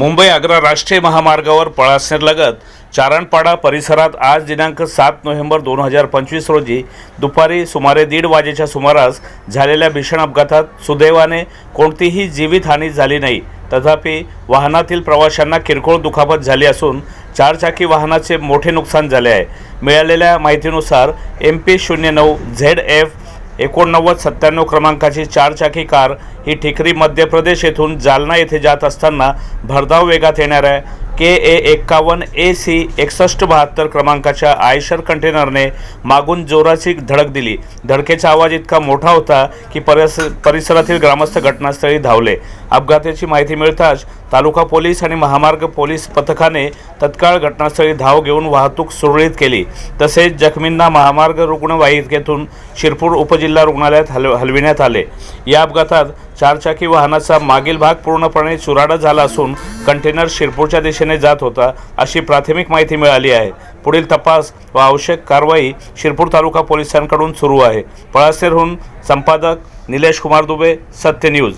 मुंबई आग्रा राष्ट्रीय महामार्गावर पळासनेरलगत चारणपाडा परिसरात आज दिनांक सात नोव्हेंबर दोन हजार पंचवीस रोजी दुपारी सुमारे दीड वाजेच्या सुमारास झालेल्या भीषण अपघातात सुदैवाने कोणतीही जीवितहानी झाली नाही. तथापि वाहनातील प्रवाशांना किरकोळ दुखापत झाली असून चारचाकी वाहनाचे मोठे नुकसान झाले आहे. मिळालेल्या माहितीनुसार एम पी शून्य नऊ झेड एफ एकोणनव्वद सत्त्याण्णव क्रमांकाची चारचाकी कार ही ठिकरी मध्य प्रदेश येथून जालना येथे जात असताना भरधाव वेगात येणाऱ्या के ए एक्कावन्न ए सी एकसष्ट बहात्तर क्रमांकाच्या आयशर कंटेनरने मागून जोराची धडक दिली. धडकेचा आवाज इतका मोठा होता की परिस परिसरातील ग्रामस्थ घटनास्थळी धावले. अपघाताची माहिती मिळताच तालुका पोलीस आणि महामार्ग पोलीस पथकाने तत्काळ घटनास्थळी धाव घेऊन वाहतूक सुरळीत केली. तसेच जखमींना महामार्ग रुग्णवाहिकेतून शिरपूर उपजिल्हा रुग्णालयात हलव हलविण्यात आले. या अपघातात चारचाकी वाहनाचा मागील भाग पूर्णपणे चुराडा झाला असून कंटेनर शिरपूरच्या दिशेने जात होता अशी प्राथमिक माहिती मिळाली आहे. पुढील तपास व आवश्यक कारवाई शिरपूर तालुका पोलिसांकडून सुरू आहे. पळासेरहून संपादक निलेश कुमार दुबे सत्य न्यूज.